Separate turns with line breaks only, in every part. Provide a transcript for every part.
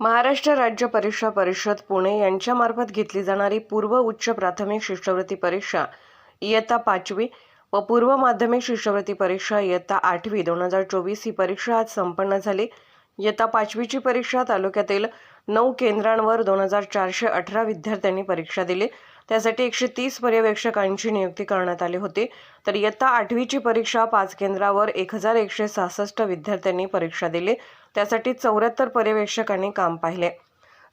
महाराष्ट्र राज्य परीक्षा परिषद पुणे यांच्यामार्फत घेतली जाणारी पूर्व उच्च प्राथमिक शिष्यवृत्ती परीक्षा इयत्ता पाचवी व पूर्व माध्यमिक शिष्यवृत्ती परीक्षा इयत्ता आठवी दोन हजार चोवीस ही परीक्षा आज संपन्न झाली. इयत्ता पाचवीची परीक्षा तालुक्यातील नऊ केंद्रांवर दोन हजार चारशे अठरा विद्यार्थ्यांनी परीक्षा दिली. त्यासाठी एकशे तीस पर्यवेक्षकांची नियुक्ती करण्यात आली होती. तर इयत्ता आठवीची परीक्षा पाच केंद्रावर एक हजार एकशे सहासष्ट विद्यार्थ्यांनी परीक्षा दिली. त्यासाठी चौऱ्याहत्तर पर्यवेक्षकांनी काम पाहिले.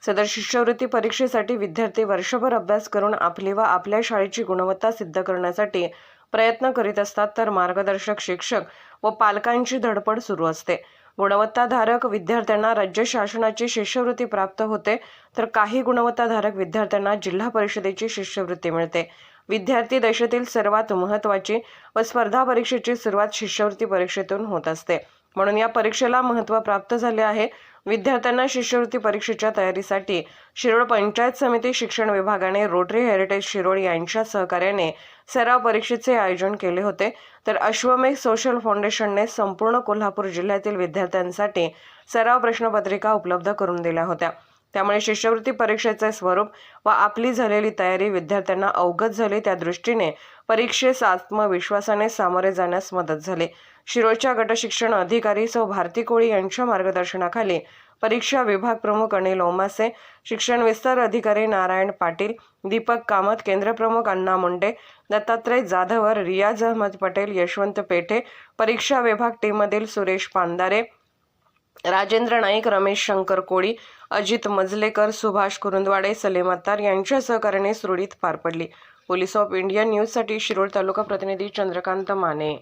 सदर शिष्यवृत्ती परीक्षेसाठी विद्यार्थी वर्षभर अभ्यास करून आपली व आपल्या शाळेची गुणवत्ता सिद्ध करण्यासाठी प्रयत्न करीत असतात तर मार्गदर्शक शिक्षक व पालकांची धडपड सुरू असते. गुणवत्ताधारक विद्यार्थ्यांना राज्य शासनाची शिष्यवृत्ती प्राप्त होते तर काही गुणवत्ताधारक विद्यार्थ्यांना जिल्हा परिषदेची शिष्यवृत्ती मिळते. विद्यार्थी दशेतील सर्वात महत्त्वाची व स्पर्धा परीक्षेची सुरुवात शिष्यवृत्ती परीक्षेतून होत असते. म्हणून या परीक्षेला महत्त्व प्राप्त झाले आहे. विद्यार्थ्यांना शिष्यवृत्ती परीक्षेच्या तयारीसाठी शिरोळ पंचायत समिती शिक्षण विभागाने रोटरी हेरिटेज शिरोळ यांच्या सहकार्याने सराव परीक्षेचे आयोजन केले होते. तर अश्वमेघ सोशल फाउंडेशनने संपूर्ण कोल्हापूर जिल्ह्यातील विद्यार्थ्यांसाठी सराव प्रश्नपत्रिका उपलब्ध करून दिल्या होत्या. त्यामुळे शिष्यवृत्ती परीक्षेचे स्वरूप व आपली झालेली तयारी विद्यार्थ्यांना अवगत झाली. त्या दृष्टीने परीक्षेस आत्मविश्वासाने सामोरे जाण्यास मदत झाली. शिरोळच्या गटशिक्षण अधिकारी सौ भारती कोळी यांच्या मार्गदर्शनाखाली परीक्षा विभाग प्रमुख अनिल ओमासे शिक्षण विस्तार अधिकारी नारायण पाटील दीपक कामत केंद्रप्रमुख अण्णा मुंडे दत्तात्रय जाधवर रियाज अहमद पटेल यशवंत पेठे परीक्षा विभाग टीममधील सुरेश पांदारे राजेंद्र नाईक रमेश शंकर कोळी अजित मजलेकर सुभाष कुरुंदवाडे सलीम अत्तार यांच्या सहकार्याने सुरळीत पार पडली. पोलीस ऑफ इंडिया न्यूजसाठी शिरोळ तालुका प्रतिनिधी चंद्रकांत माने.